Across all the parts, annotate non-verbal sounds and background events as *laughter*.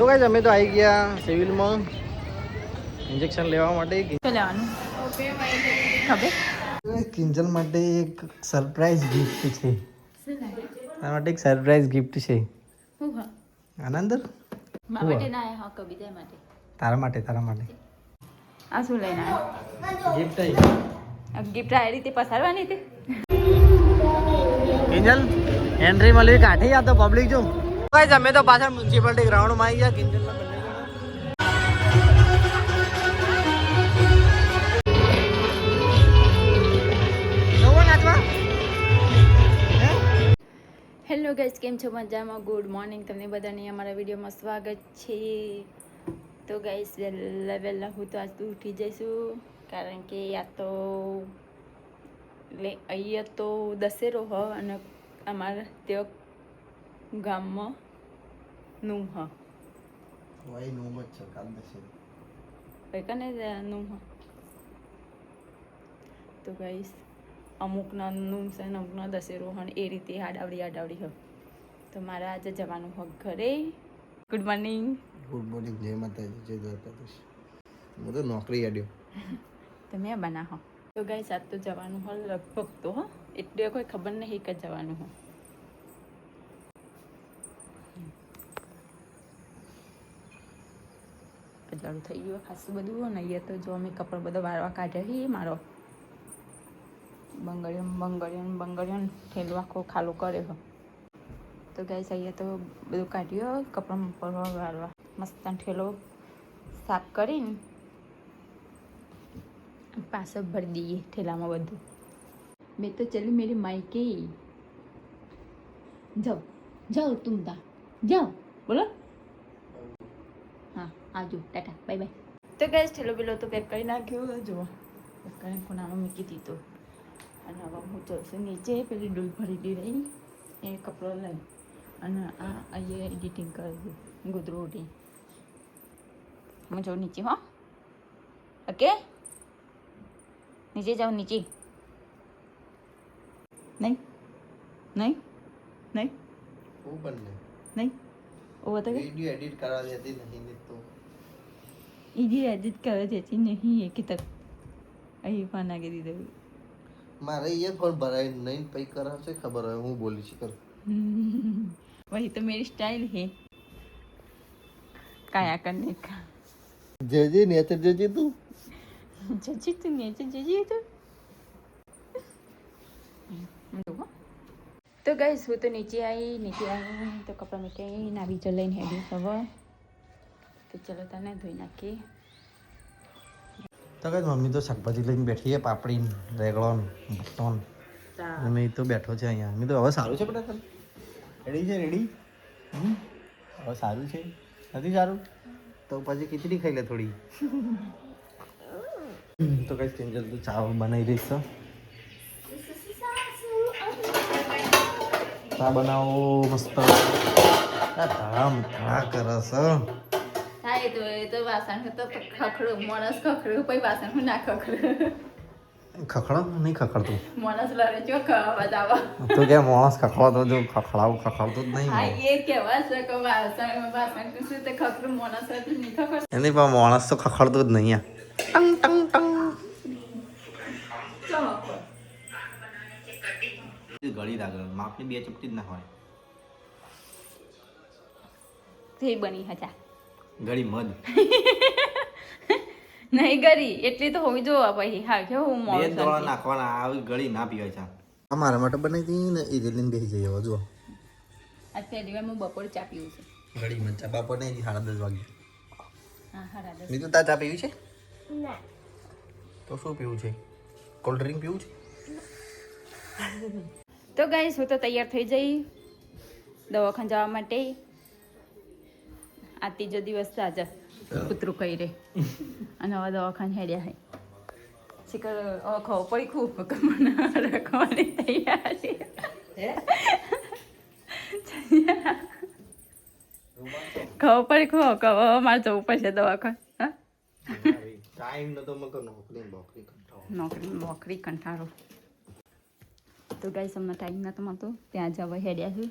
તો ગાઈઝ અમે તો આવી ગયા સિવિલમાં. ઇન્જેક્શન લેવા માટે કિંજલ માટે એક સરપ્રાઈઝ ગિફ્ટ છે. તારા માટે એક સરપ્રાઈઝ ગિફ્ટ છે. આનંદર આના અંદર? તારા માટે તારા માટે. આ શું લઈને ગિફ્ટ આવી આ ગિફ્ટ આ રીતે પસારવાની હતી? કિંજલ એન્ટ્રી મળી કાઢી આ તો પબ્લિક જો ગાઈઝ અમે તો પાછળ મ્યુનિસિપાલિટી ગ્રાઉન્ડમાં આવી ગયા હે? હેલો ગાઈઝ કેમ છો મજામાં? ગુડ મોર્નિંગ તમને બધાને અમારા વિડીયોમાં સ્વાગત છે. તો ગાઈઝ વહેલા વહેલા હું તો આજ ઉઠી જઈશું કારણ કે આ તો એટલે અહીંયા તો દશેરો હ અને અમારા ત્યાં ગામમાં નું વાય વાઈ જ છે કામ દશે હોય કને નું તો ગાઈસ અમુકના નું છે ને અમુકના દશેરો હ એ રીતે આડાવડી આડાવડી હ. તો મારે આજે જવાનું હોય ઘરે. ગુડ મોર્નિંગ ગુડ મોર્નિંગ જય માતાજી જય દ્વારકાધીશ. હું તો નોકરી આડ્યો. *laughs* તમે બના હો તો ગાઈસ આજ તો જવાનું હોય લગભગ તો હો. એટલે કોઈ ખબર નહીં કે જવાનું હો. પતલાડું થઈ ગયું. ખાસું બધું અને અહીંયા તો જો અમે કપડાં બધો વાળવા કાઢ્યા છીએ મારો બંગડીઓ બંગડીઓ બંગડીઓ ઠેલો આખો ખાલો કર્યો તો ગાઈસ, અહીંયા તો બધું કાઢ્યો કપડાં પરવા વાળવા. મસ્ત ઠેલો સાફ કરીને પાછળ ભરી દઈએ ઠેલામાં બધું. મેં તો ચલી મેરી માઈકે જાઓ જાઓ તુમ તા, જાઓ. બોલો. આવજો ટાટા બાય બાય તો ગેસ છેલ્લો પેલો તો પેક કરી નાખ્યો જુઓ. પેક કરીને ખૂણામાં મૂકી દીધો અને હવે હું જઈશું નીચે પેલી ડૂલ ભરી રહી. એ કપડો લઈ. અને આ અહીંયા એડિટિંગ કરી દઉં ગુદરું ઉડી. હું જાઉં નીચે હો. ઓકે? નીચે જાઉં નીચે. નહીં? નહીં? નહીં? નહીં. ઓ બતા કે વિડિયો એડિટ કરવા દેતી નહીં તો. ઈજી એડિટ કરે છે ચી નહીં એ કે તક અહીં ફોન નાખી દીધો મારે એ પણ ભરાય નહીં પૈ કરાવશે ખબર હોય હું બોલી છે કર વહી તો મેરી સ્ટાઇલ હે કાયા કરને કા જજે નેચર જજે તું જજે તું નેચર જજે તું તો ગઈશ હું તો નીચે આવી નીચે આવી તો કપડાં મીઠાઈ નાવી ચલાવીને હેડી ખબર તો ચલો તને ધોઈ નાખીએ. તો કઈ મમ્મી તો શાકભાજી લઈને બેઠી છે પાપડી રેગડો બટન અને તો બેઠો છે અહીંયા. મેં તો હવે સારું છે બેટા રેડી છે રેડી હવે સારું છે. નથી સારું? તો પછી ખીચડી ખાઈ લે થોડી. તો કઈ ચેન્જર તો ચા બનાવી રહીશ તો ચા બનાવો મસ્ત. ધામ ધડામ ધડા કરસ એ તો એ તો વાસણ તો ખખડો માણસ ખખડો પછી વાસણ હું ના ખખડો. ખખડો? નહીં ખખડતું. માણસ લડે જો આવા તો કે માણસ ખખડો તો જો ખખડાવું ખખડતું જ નહીં હા એ કહેવા છે કે વાસણ વાસણ કશું તે ખખડું માણસ તો નહીં ખખડ? એની પણ માણસ તો ખખડતું જ નહીં આ. ટંગ ટંગ ટંગ. ગળી લાગે માપની બે ચપટી જ ના હોય. તે બની હતા ગળી મધ. *laughs* નહીં ગળી એટલી તો હોવી જોવા પછી હા કે હું બે દોણા નાખવાના આવી ગળી ના પીવાય છે અમારા માટે બનાવી હતી ને એ જલ્દી બેસી જઈએ હવે જો આજ પહેલી વાર હું બપોર ચા પીવું છું. ગળી મધ ચા બપોર નહીં સાડા દસ વાગે. હા હા દસ. બીજું તાર ચા પીવી છે? તો શું પીવું છે? કોલ્ડ ડ્રિંક પીવું છે? તો ગાઈસ હું તો તૈયાર થઈ જઈ દવાખાને જવા માટે. આ ત્રીજો દિવસ છે આજે કૂતરું કહી રે. અને હવે દવાખાને હેડ્યા હે. શિકર ઓખો પડી ખૂબ કે મને રખવાની તૈયાર. ખબર પડી ખો કે હવે મારે જવું પડશે દવાખાને. મતો નોકરી નોકરી કંટાળો. તો ગાઈસ અમને ટાઈમ નતો મળતો. ત્યાં જવા હેડ્યા છું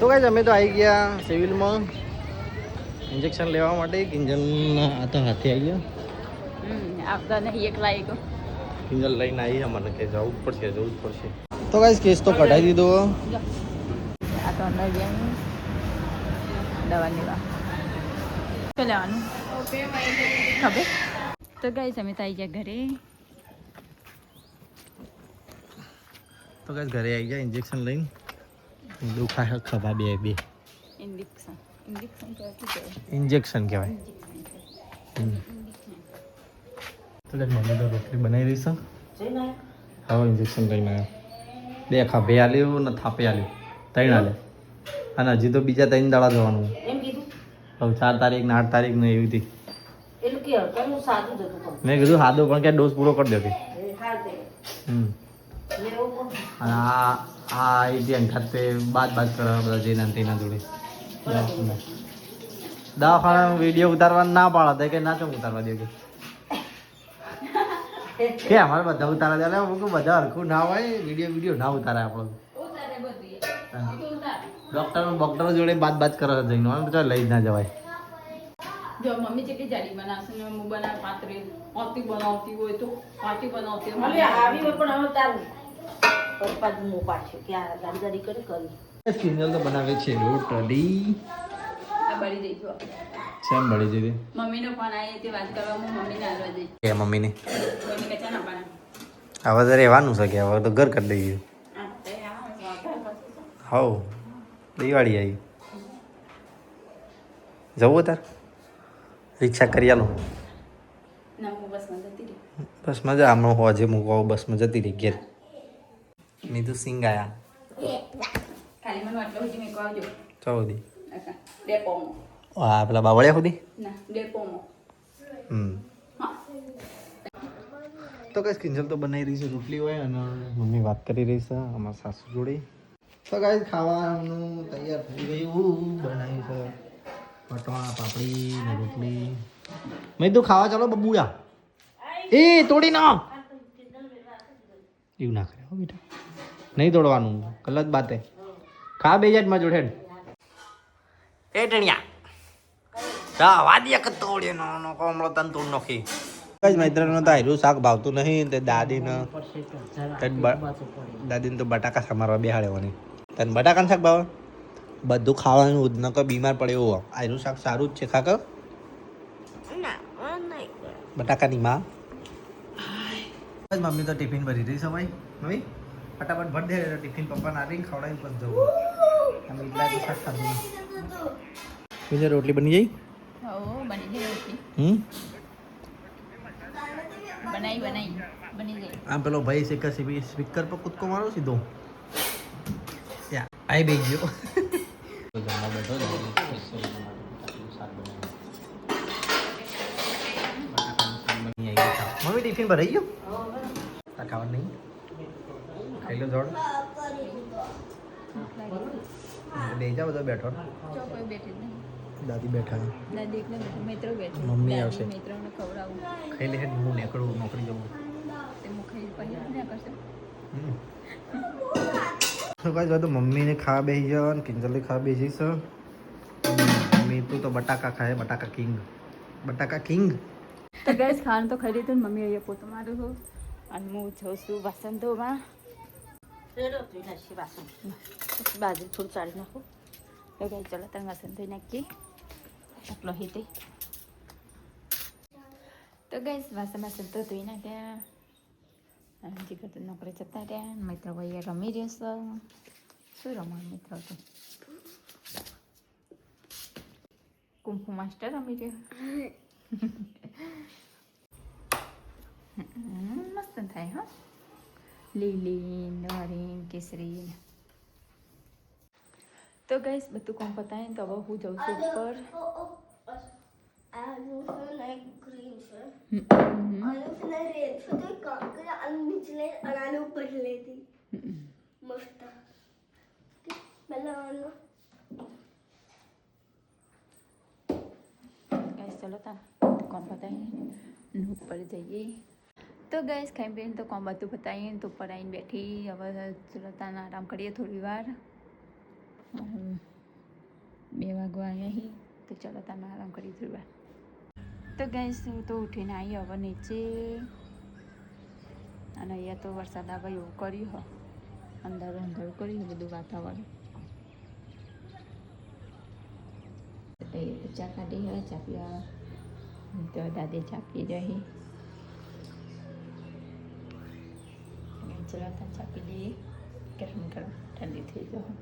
તો કાંઈ અમે તો આવી ગયા સિવિલમાં. ઇન્જેક્શન લેવા માટે કિંજલ આ તો હાથે આવી ગયા. નહીં એકલા એક કિંજલ લઈને આવી મને કે જવું પડશે જવું જ પડશે. તો કાંઈ કેસ તો કઢાઈ દીધો. આ તો અંદર જઈને દવા લેવા શું લેવાનું? ખબર? તો ગાઈ તમે તો આવી ગયા ઘરે. તો કાંઈ ઘરે આવી ગયા ઇન્જેક્શન લઈને. દુખાય ખભા બે બે. ઇન્જેક્શન ઇન્જેક્શન કહેવાય ઇન્જેક્શન કહેવાય. તો મમ્મી તો રોટલી બનાવી રહી છે. હવે ઇન્જેક્શન લઈને આવ્યો. બે ખાભે આલ્યું ને થાપે આલ્યું. ત્રણ આલે અને હજી તો બીજા ત્રણ દાડા જવાનું. હવે ચાર તારીખ ને આઠ તારીખ ને એવી હતી. મેં કીધું સાદું પણ ક્યાં ડોઝ પૂરો કરી દે કે અને આ આ એટીએમ ખાતે બાદ બાદ કરવા બધા જઈને તેના જોડે. દવાખાના વીડિયો ઉતારવા ના પાડે કે ના ચોક ઉતારવા દે કે? અમારે બધા ઉતારા દે? બધા હરખું ના હોય વીડિયો વીડિયો ના ઉતારે આપણો. ડોક્ટર ડોક્ટર જોડે બાદ બાદ કરો જઈને હવે બધા લઈ ના જવાય. જો મમ્મી જેટલી જાડી બનાવશે ને હું બનાવ પાત્રે પાતી બનાવતી હોય તો પાટી બનાવતી હોય. કિંજલ તો બનાવે છે રોટલી. આ બળી જઈ જો. સેમ બળી જતી મમ્મીનો ફોન આવે તે વાત કરવા હું મમ્મીને હાલવા જઈ કે મમ્મીને. કોઈને કે છે ને પણ હવે તો રહેવાનું છે કે હવે તો ઘર કરી દઈએ. આ વાઘા હવ. દિવાળી આવી. જવું તાર રિક્ષા કરી આલો. બસ મજા હમણાં હોજે મૂકવા બસમાં જતી રહી ઘેર. નીતુ સિંગ આયા ખાલી મને આટલો સુધી મેં આવજો. ચૌદી હા પેલા બાવળિયા સુધી? હમ. તો કઈ કિંજલ તો બનાવી રહી છે રોટલી હોય અને મમ્મી વાત કરી રહી છે અમારા સાસુ જોડે. તો કઈ ખાવાનું તૈયાર થઈ ગયું. બનાવ્યું છે પટોળા પાપડી ને રોટલી. મેં તું ખાવા ચાલો બબુડા એ તોડી ના એવું ના કરે હો બેટા. નહીં તોડવાનું ગલત બાતે. ખા બે જાતમાં જોડે. એ ટણિયા. તા વાદિયા કત તોડ્યો. નો નો કોમળો તન તોડ નોખી. કઈ મૈત્રનો તો આયરું શાક ભાવતું નહીં તે દાદીને. દાદીને તો બટાકા સમારવા બેહાડવાની તને બટાકાનું શાક ભાવે? બધું ખાવાનું ઉદ નકર બીમાર પડે એવું આયરું શાક સારું જ છે ખાકર બટાકાની માં. મમ્મી તો ટિફિન ભરી રહી ભાઈ. મમ્મી ફટાફટ ભર દે ટિફિન પપ્પા નાખીને ખવડાવી પણ જવું. અમે એટલા જ શાક ખાધું બીજા રોટલી બની જઈ હો બની જાય રોટલી. હમ? બનાવી બનાવી. બની જાય આમ પેલો ભાઈ છે કે સ્પીકર પર કૂદકો મારો સીધો. આઈ બે ગયો મમ્મી ટિફિન ભરાઈ ગયો? આ ખાવાનું નહીં? ખાઈ લો જોડ. બે જા બધો બેઠો. દાદી બેઠા મમ્મી આવશે. ખાઈ લે હું નીકળું નોકરી જવું તે મુખાઈ પછી ના કરશે તો તો મમ્મીને ખાવા બેસી જાવ ને કિંજલે ખાવા બેસી છે. મમ્મી, તું તો બટાકા ખાય, બટાકા કિંગ. બટાકા કિંગ. તો ગેસ ખાવાનું તો ખાઈ તું મમ્મી અહીંયા પોતું મારું છું. અને હું જઉં છું વાસણ ધોવા બાજુ થોડું ચાડી નાખું. તો ગઈ ચલો તમે વાસણ ધોઈ નાખીએ. આટલો હિતે તો ગઈ વાસણ વાસણ તો ધોઈ નાખ્યા. જીગર નોકરી જતા રહ્યા મિત્રો ભાઈએ રમી રહેશે શું રમણ મિત્રો તો કુંફુ માસ્ટર રમી રહ્યો મસ્ત થાય હા લીલી નવારી કેસરી તો ગઈશ બધું કોમ પતાવીને તો હવે હું જઉં છું ઉપર આનું છે ને ગ્રીન છે આનું છે ને રેડ છે તો એક કામ કરે આનું નીચે લઈ અને આનું ઉપર લેતી. મસ્ત બનાવવાનું ગાઈસ ચલો તા કોમ પતાવીને ઉપર જઈએ તો ગાઈસ ખાઈ પીને તો કોમ બધું બતાવીએ તો ઉપર આવીને બેઠી હવે ચલો તાને આરામ કરીએ થોડી વાર બે વાગવા અહીં તો ચલો તમે આરામ કરીએ થોડી વાર તો ગાઈસ, હું તો ઉઠીને આવી હવે નીચે. અને અહીંયા તો વરસાદ આવે એવું કર્યું હો. અંધારું અંધારું કર્યું બધું વાતાવરણ. ચા કાઢી હોય ચા પીવા. તો દાદી ચા પી રહી. ચલો ત્યાં ચા પી લઈએ. ગરમ ગરમ ઠંડી થઈ જાઓ.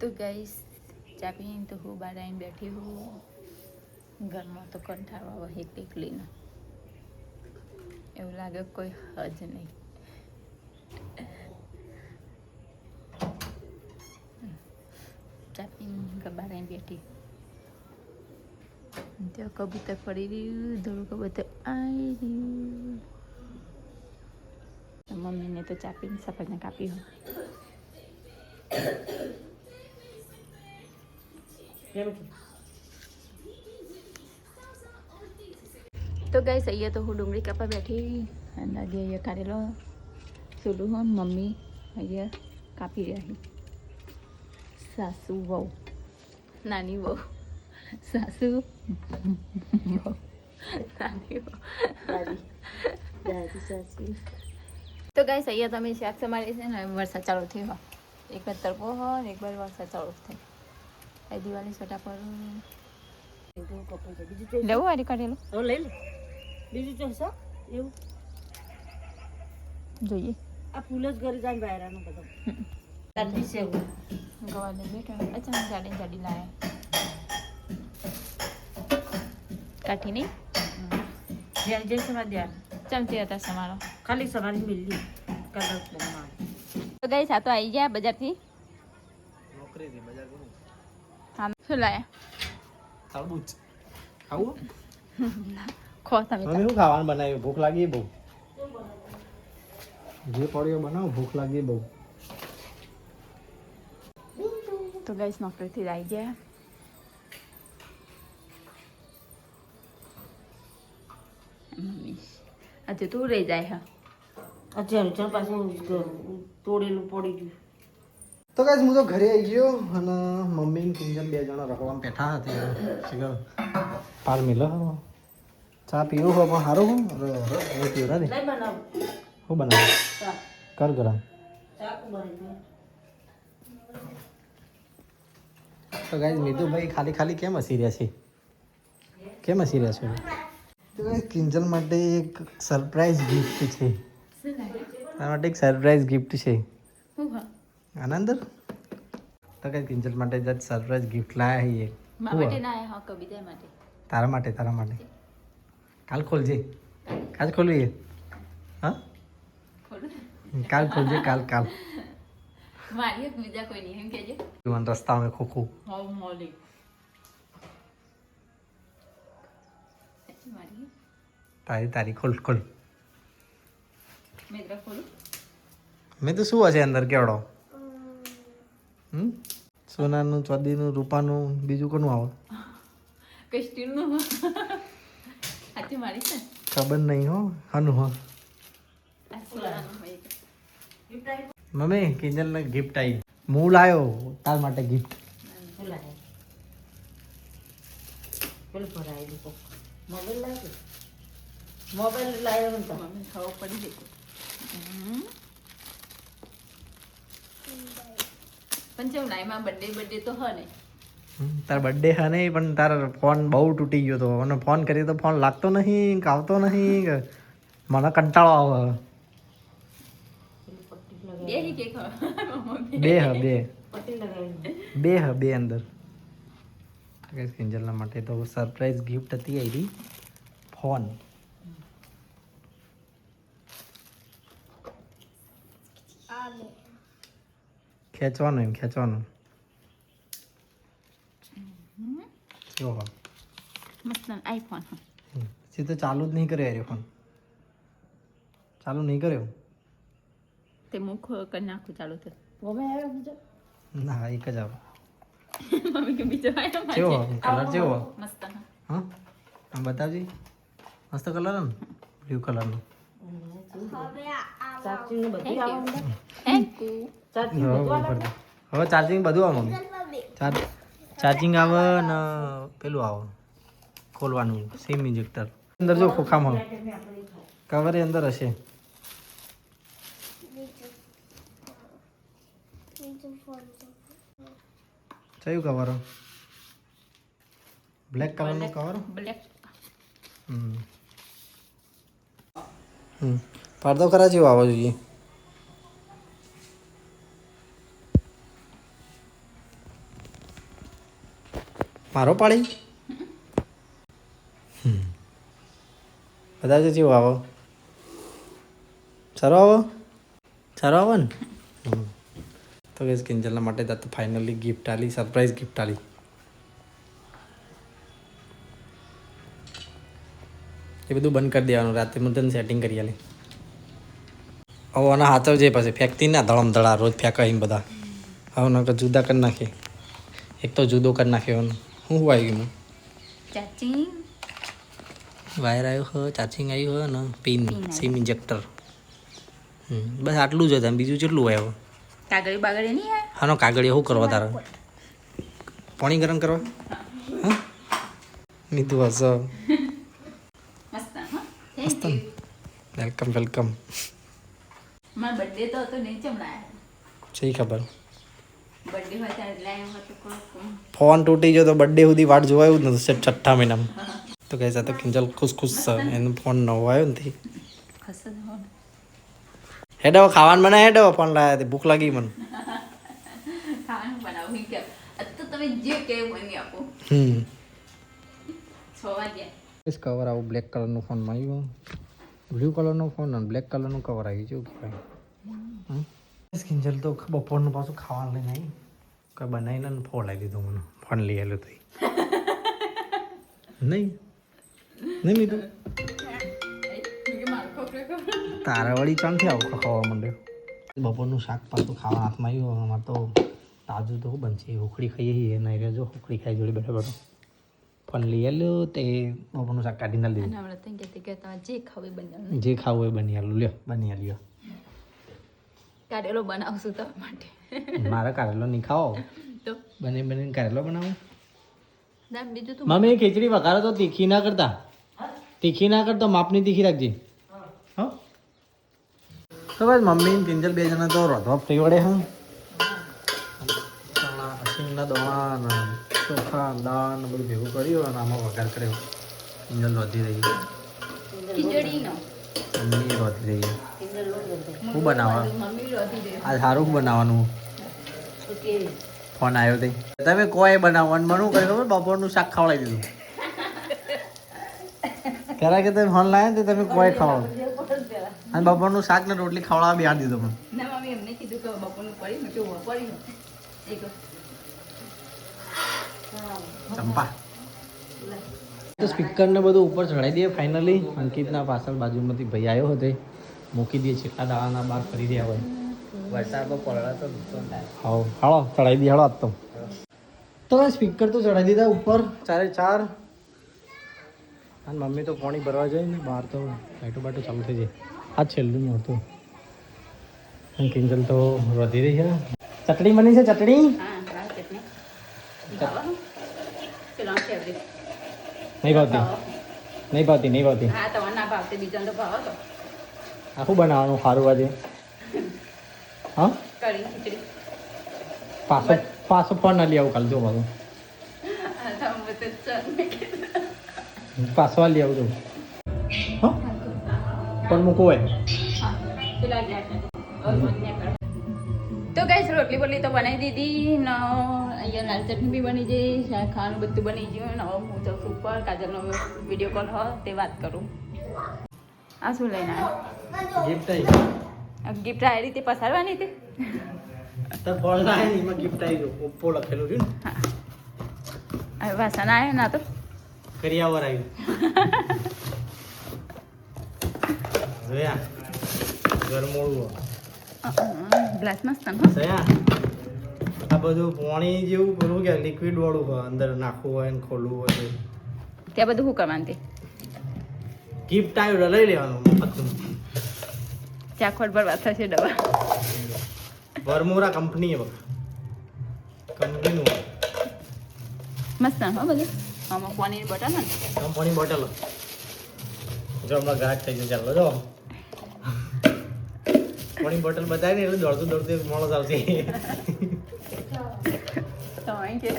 તો ગઈશ ચા પીને તો હું બહાર આવીને બેઠી હું ઘરમાં તો કંટાળો આવે એક એકલીને એવું લાગે કોઈ હજ નહીં. ચાપીને ગબારે બેઠી. ત્યાં કબૂતર ફરી રહ્યું, ધોળું કબૂતર આવી રહ્યું. મમ્મીને તો ચાપીને સફરને કાપી હોય તો ગાઈસ અહીંયા તો હું ડુંગળી કાપા બેઠી અને અહીંયા કાઢેલો સુલું હો મમ્મી અહીંયા કાપી રહી. સાસુ વહુ નાની વહુ. સાસુ નાની વહુ. તો ગાઈસ અહીંયા તમે શાક સમારી છે ને વરસાદ ચાલુ થયો. હો એક વાર તડકો હો ને એક વાર વરસાદ ચાલુ થાય. આ દિવાળી સટા પર. લેવું આ કાઢેલું લઈ લે. બીજું ચોસો એવું? જોઈએ. આ ફૂલ જ ઘરે જાય બાયરાનું બધું. તારથી છે એવું. ગવાને બેઠા અચાનક જાડી જાડી લાયા. કાઠી નહીં? જ્યાં જઈ સમા દ્યા ચમચી હતા સમારો. ખાલી સવારી મિલી. કલર તો ગઈ સાતો આવી ગયા બજારથી. નોકરીથી બજાર કરું હા શું લાયા? તરબૂચ ખાવું? *laughs* ખો તમે મમ્મી શું ખાવાનું બનાવ્યું? ભૂખ લાગી બહુ. જે પડ્યો બનાવો ભૂખ લાગી બહુ. તો ગઈશ નોકરીથી આવી ગયા. મમ્મી આજે તું રહી જાય હા? આ ચમચા પાછું તોડેલું પડી ગયું. તો કાંઈ હું તો ઘરે આવી ગયો અને મમ્મી ને કિંજલ બે જણા રખવામાં બેઠા હતા. પાર મિલો ચા પીવું હોય પણ સારું હું? પીવું દે નહીં બનાવ. હું બનાવું? કર ગરમ. તો ગાઈઝ મિતુભાઈ ખાલી ખાલી કેમ હસી રહ્યા છે? કેમ હસી રહ્યા છો? તો ગાઈઝ કિંજલ માટે એક સરપ્રાઈઝ ગિફ્ટ છે. તારા માટે એક સરપ્રાઈઝ ગિફ્ટ છે. આના અંદર? આનંદ તો કઈ કિંજલ માટે જ સરપ્રાઈઝ ગિફ્ટ લાયા છીએ હા તારા માટે તારા માટે. કાલ ખોલજે. કાલ ખોલીએ હા? કાલ ખોલજે કાલ કાલ. મારી બીજા કોઈ નહીં એમ કહેજે. જીવન રસ્તામાં ખોખું. હોવ મોલી તારી તારી ખોલ ખોલ. મેં મેં તો શું હશે અંદર કેવડો? હમ? સોનાનું ચાંદીનું રૂપાનું બીજું કોનું આવે? કઈ સ્ટીલનું? સાચી મારી છે? ખબર નહીં હો હનું હો. મમ્મી કિંજલ કિંજલને ગિફ્ટ આવી. હું લાયો તાર માટે ગિફ્ટ મોબાઈલ લાવ્યો મોબાઈલ લાવ્યો ને તો મમ્મી ખબર પડી ગઈ પણ જેવું ના એમાં બર્થડે બર્થડે તો હોય ને તાર બર્થડે હા નહીં પણ તાર ફોન બહુ તૂટી ગયો તો. અને ફોન કરીએ તો ફોન લાગતો નહીં કે આવતો નહીં મને કંટાળો આવે. બે હ બે બે. હ બે અંદર. કિંજલના માટે તો સરપ્રાઈઝ ગિફ્ટ હતી આવી ફોન ખેંચવાનું એમ ખેંચવાનું. મસ્ત આઈફોન પછી તો ચાલુ જ નહીં કર્યો અરે એ ફોન ચાલુ નહીં કર્યો તે મુખ કરી નાખું ચાલુ તો. ના એક જ આવો. મમ્મી કે બીજો આવ્યો કેવો? કલર કેવો? મસ્ત હા? આમ બતાવજી. મસ્ત કલર ને? બ્લુ કલરનો હવે ચાર્જિંગ બધું હવે charging mummy. Mummy. Charge charging આવે ને પેલું આવે ખોલવાનું સેમ ઇન્જેક્ટર અંદર જો ખોખામાં. કવર અંદર હશે. કયું કવર બ્લેક કલરનું કવર બ્લેક હમ. હમ. પડદો ખરા જેવો આવવો જોઈએ. મારો પાડી? બધા જેવો આવો. સારો આવો? સારો આવો ને? તો ગેસ કિંજલના માટે તો ફાઇનલી ગિફ્ટ આલી સરપ્રાઈઝ ગિફ્ટ આલી. એ બધું બંધ કરી દેવાનું, રાતે હું તને સેટિંગ કરી આલી. હવે આના હાથવ જે પછી. ફેંકતી ના ધળમ ધડા, રોજ ફેંકાઈને બધા. હવે નકર જુદા કરી નાખે એક તો જુદો કરી નાખ્યો એનો શું વાય ગયું ચાચી. વાયર આવ્યો હો ચાર્જિંગ આવ્યું હો ને પિન સિમ ઇન્જેક્ટર. બસ આટલું જ હતા બીજું કેટલું આવ્યો કાગળી બાગળી નહીં હા નો કાગળી શું કરવા તારે? પાણી ગરમ કરવા? હા. નીધું હશે મસ્ત હા? વેલકમ વેલકમ મારા બર્થડે તો હતો નહીં ચમડાય. સહી ખબર. ફોન તૂટી ગયો તો બર્થડે સુધી વાટ જોવાયું જ નથી છઠ્ઠા મહિનામાં. તો કહે તો કિંજલ ખુશ ખુશ છે. એનો ફોન નવો આવ્યો નથી હેડો ખાવાનું મને હેડો ફોન લાયા તે ભૂખ લાગી મને. ખાવાનું બનાવું કે તો તમે જે કે બની આપો. હમ. છ કવર આવું બ્લેક કલરનું ફોનમાં આવ્યું. બ્લુ કલરનો ફોન અને બ્લેક કલરનું કવર આવી ગયું કે કિંજલ તો બપોરનું પાછું ખાવાનું લઈને આવી કોઈ બનાવીને ને ફોડાવી દીધું મને. ફોન લઈ આવેલું તો *laughs* નહીં. નહીં લીધું? તારા વળી ચાલથી આવું ખાવા માંડ્યો. બપોરનું શાક પાછું ખાવા હાથમાં આવ્યું અમારે તો તાજું તો બનશે. હોકડી ખાઈએ છીએ. એના એરિયા જો હુખડી ખાઈ જોડે બેઠો બેઠો. પણ લઈ આવ્યો તે બપોરનું શાક કાઢી ના લીધું જે ખાવું એ બની આલું. લ્યો. બની આલ્યો. કાઢેલો બનાવશું તમારા માટે. મારે કારેલો નહીં ખાવો તો? બને બને કારેલો બનાવો. ના બીજું તો? મમ્મી ખીચડી વઘારો તો તીખી ના કરતા. તીખી ના કરતા માપની તીખી રાખજે. હો? તો બસ મમ્મી ને કિંજલ બે જણા તો રોધવા ફ્રી વડે હા. ચણા અસીંગના દોણા ચોખા દાળ બધું ભેગું કર્યું અને આમાં વઘાર કર્યો. કિંજલ રોધી રહી. ખીચડીનો. મમ્મી રોતી રહી શું બનાવવા? મમ્મી આ સારું બનાવવાનું. ફોન આવ્યો તે. તમે કોઈ બનાવવાનું મને કર્યું ખબર? બપોરનું શાક ખવડાવી દીધું. ખરા કે તમે ફોન લાવ્યા ને તે તમે કોઈ ખવડાવો. અને બપોરનું શાક ને રોટલી ખવડાવવા બિહાર દીધો મને ચંપા. તો સ્પીકર ને બધું ઉપર ચડાવી દઈએ. ફાઇનલી અંકિતના પાછળ બાજુમાંથી ભાઈ આવ્યો હતો. મૂકી દઈએ છેલ્લા દાવાના બહાર કરી રહ્યા હોય. વરસાદ તો પડે તો હાવ હાલો ચડાવી દઈએ. હાલો આજ તો. તો સ્પીકર તો ચડાવી દીધા ઉપર. ચારે ચાર. અને મમ્મી તો પાણી ભરવા જાય ને બહાર તો લાઈટો બાટો ચાલુ થઈ જાય. આ છેલ્લું નહોતું અને કિંજલ તો વધી રહી છે. ચટણી બની છે ચટણી? હા હા ચટણી. નહીં ભાવતી. નહીં ભાવતી નહીં ભાવતી. હા તમારે ના ભાવતી. બીજાને તો ભાવ તો. આખું બનાવવાનું સારું આજે? હા? કઢી ખીચડી. પાછો પાછો ફોન ના લઈ આવું કાલ જો પાછો. પાછો લઈ આવું છું પણ મૂકવું હોય. તો કઈ રોટલી બોટલી તો બનાવી દીધી. ને અહીંયા લાલ ચટણી બી બની જઈ ખાવાનું બધું બની ગયું અને હવે હું જાઉં છું ઉપર કાજલનો વીડિયો કોલ હોય તે વાત કરું. આ શું લઈને આવે ગિફ્ટ આવી આ ગિફ્ટ આ રીતે પસારવાની હતી? તો ગિફ્ટ આવી ઓપ્પો લખેલું રહ્યું ને. વાસણ આવ્યા ના તો? કરિયાવર આવ્યું. *laughs* જોયા? ગરમોળું જોયા? બધું પાણી જેવું કરવું કે લિક્વિડ વાળું હોય અંદર નાખવું હોય ને ખોલવું હોય તો ત્યાં બધું શું કરવાનું તે? ગિફ્ટ આવ્યું લઈ લેવાનું મફતનું. ચાખોટ વાત થશે ડબ્બા વરમોરા કંપની બકા કંપનીનું. મસ્ત હા બધું. આમાં પાણીની બોટલ ને? કંપની બોટલ જો હમણાં ગ્રાહક થઈ ગયો ચાલો જો. *laughs* પાણી બોટલ બતાવી ને એટલે દોડતું દોડતું એક માણસ આવશે. કે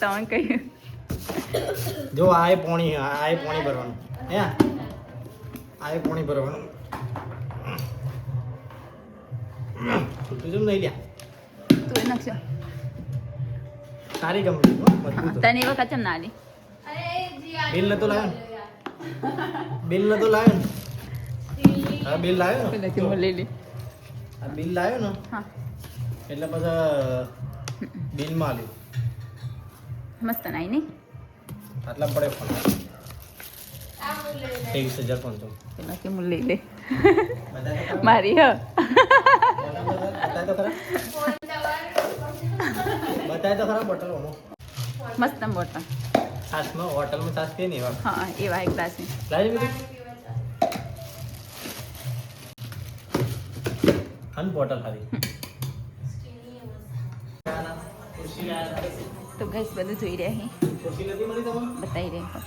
તમે કહ્યું જો આય પોણી પાણી પોણી ભરવાનું. હે? આય પોણી ભરવાનું. તું જેમ નહીં લ્યા? તું એ કંપની હો, મજબૂત તને એ વખત ના લી બિલ નતો લાવ્યો? બિલ નતો લાવ્યો હા બિલ લાવ્યો ને? બિલ લાવ્યો ને? હા. એટલે પછી બિલમાં માલી મસ્ત નાઈ નહીં આટલા પડે ફોન ત્રેવીસ હજાર પાંચસો પેલાથી હું લઈ લે. મારી હ. બતાય તો ખરા? બોટલ મસ્ત બોટલ. છાશમાં હોટલમાં છાશ પીએ ને એવા. હા એવા એક ગ્લાસની લાવી બીજું અન બોટલ ખાલી તો ગેસ બધું જોઈ રહ્યા તમને બતાવી રહ્યા.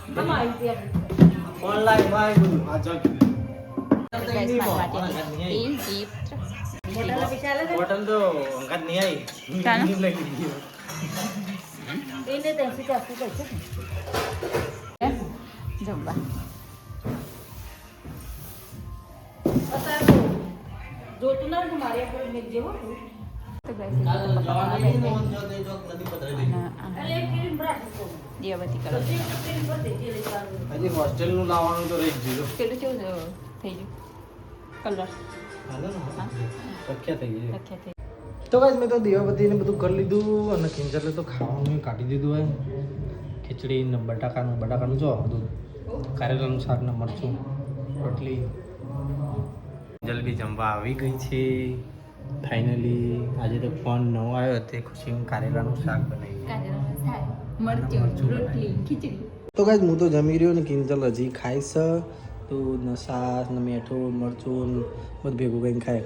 *laughs* જમવા. જોતું ના મારે જેવો તો ગેસ દીવાબત્તી કરો હજી હોસ્ટેલનું લાવવાનું તો રહી ગયું. પેલું કેવું થયું- થઈ ગયું. કલર થઈ ગયું તો ગાઈસ મેં તો દેવાપતિને બધું કરી લીધું અને કિંજલે તો ખાવાનું કાઢી દીધું હોય. ખીચડી ને બટાકાનું બટાકાનું જો બધું કારેલાનું શાક ને મરચું રોટલી. જલબી જમવા આવી ગઈ છે. ફાઇનલી આજે તો ફોન નવો આવ્યો તે ખુશી કારેલાનું શાક બનાવી. કાજરનું શાક, મરચું રોટલી ખીચડી. તો કાંઈ હું તો જમી રહ્યો ને કિંજલ હજી ખાઈશ તો ને શાક ને મીઠું મરચું બધું ભેગું કરીને ખાય.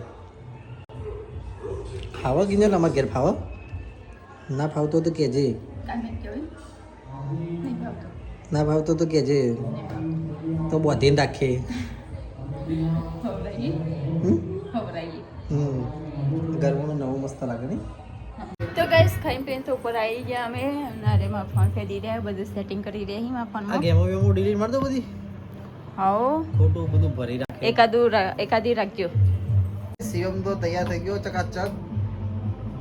ખાવા કિંજલ અમારે ઘેર ખાવા? ના ફાવતો તો કહેજે ભાવતો. ના ભાવતો તો કહેજે તો બોધીને રાખે. *laughs* ખાઈ પીને તો ઉપર આવી ગયા અમે. અને અરે ફોન ફેરી રહ્યા બધું સેટિંગ કરી રહ્યા છીએ મારા આ ફોનમાં ગેમો વેમો ડિલીટ માર દો બધી? હાઓ. ખોટું બધું ભરી રાખ. એકાદુ એકાદી રાખજો. સીએમ તો તૈયાર થઈ ગયો ચકાચક.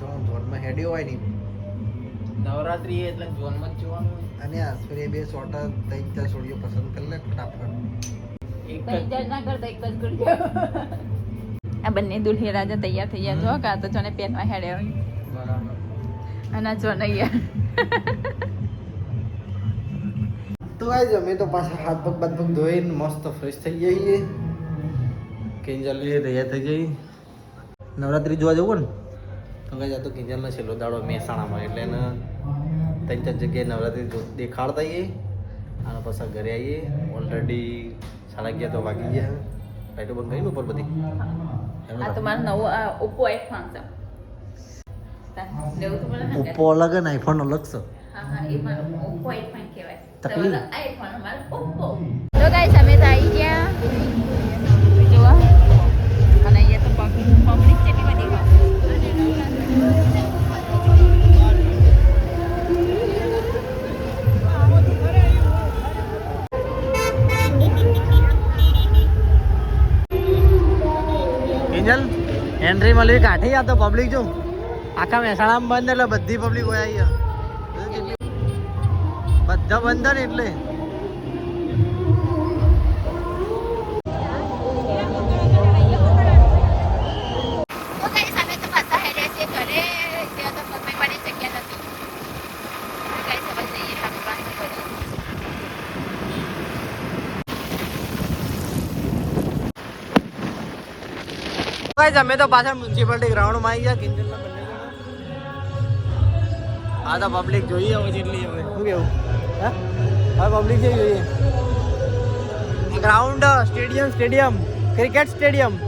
તો ધોનમાં હેડ્યો હોયની નવરાત્રી એટલે જોનમાં માં જોવાનું. અને આ સૂર્ય બે સોટા ત્રણ ચાર છોડીઓ પસંદ કરી લે ફટાફટ. એક જ ના કરતા એક જ કરજો આ બંને દુલ્હી રાજા તૈયાર થઈ ગયા જો કા તો જોને પહેરવા હેડ્યા હોય. અને જો ને યાર. તો અમે તો પાછા હાથ પગ બાદ પગ ધોઈને મસ્ત ફ્રેશ થઈ જઈએ કિંજલ તૈયાર થઈ જઈ નવરાત્રી જોવા જવું ને તો ગાઈસ જતો કિંજલનો છેલ્લો દાડો મહેસાણામાં એટલે એને ત્રણ ચાર જગ્યાએ નવરાત્રી દેખાડતા આવીએ અને પાછા ઘરે આવીએ ઓલરેડી સાડા અગિયાર તો વાગી ગયા. લાઈટો બંધ કરીને ઉપર બધી. આ તો મારો નવો ઓપ્પો આઈફોન છે. ઓપ્પો અલગ અને આઈફોન અલગ છે તો ગાઈસ અમે તો આવી ગયા. જોવા અને અહીંયા તો પબ્લિક બધી એન્ટ્રી મળી કાઠી આ તો પબ્લિક જો. આખા મહેસાણામાં બંધ એટલે બધી પબ્લિક હોય આવી બધા બંધ ને એટલે. તો અમે તો પાછળ મ્યુનિસિપાલિટી ગ્રાઉન્ડમાં આવી ગયા આ તો પબ્લિક જોઈએ હવે જેટલી હવે. શું કેવું? હા? હવે પબ્લિક જે જોઈએ. Ground stadium stadium. Cricket stadium.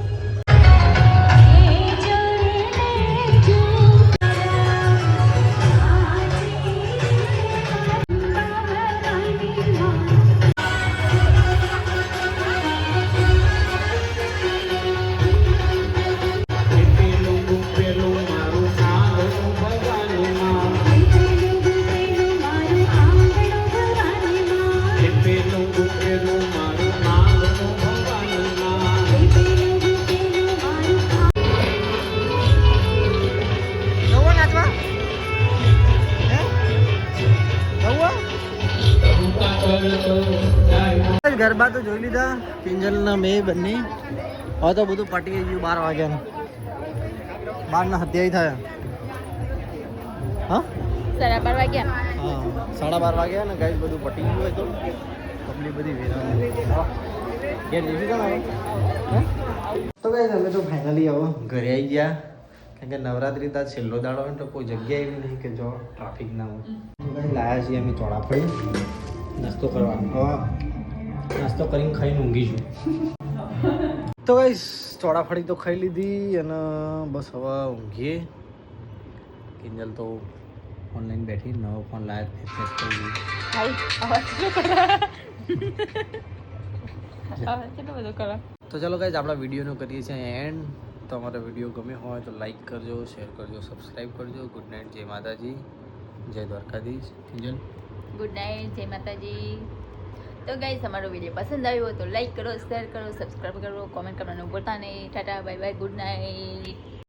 લીધા. કિંજલના મેં બંને. હવે તો બધું પટી ગયું બાર વાગ્યા બારના હત્યાય થયા. હા? સાડા બાર વાગ્યા. હા સાડા બાર વાગ્યા ને ગાય બધું પટી ગયું હોય તો પબ્લિક બધી વેરા તો ગાઈસ અમે તો ફાઇનલી આવો ઘરે આવી ગયા. કારણ કે નવરાત્રી તા છેલ્લો દાડો હોય ને તો કોઈ જગ્યા એવી નહીં કે જો ટ્રાફિક ના હોય. લાયા છીએ અમે ચોળાફળી. નાસ્તો કરવાનો. હવે નાસ્તો કરીને ખાઈને ઊંઘીશું તો ગાઈસ ચોળાફળી તો ખાઈ લીધી અને બસ હવે ઊંઘીએ. કિંજલ તો ઓનલાઈન બેઠી નવો ફોન લાયા ફેસ કરો તો ચાલો ગાઈઝ આપણા વિડીયોનો કરીએ છીએ એન્ડ તમારો વીડિયો ગમે હોય તો લાઈક કરજો શેર કરજો સબસ્ક્રાઈબ કરજો. ગુડ નાઇટ જય માતાજી. જય દ્વારકાધીશ. કિંજલ? ગુડ નાઇટ જય માતાજી. તો ગાઈસ તમારો વીડિયો પસંદ આવ્યો તો લાઈક કરો શેર કરો સબસ્ક્રાઈબ કરો કોમેન્ટ કરવાનું ભૂલતા નહીં. Tata bye bye good night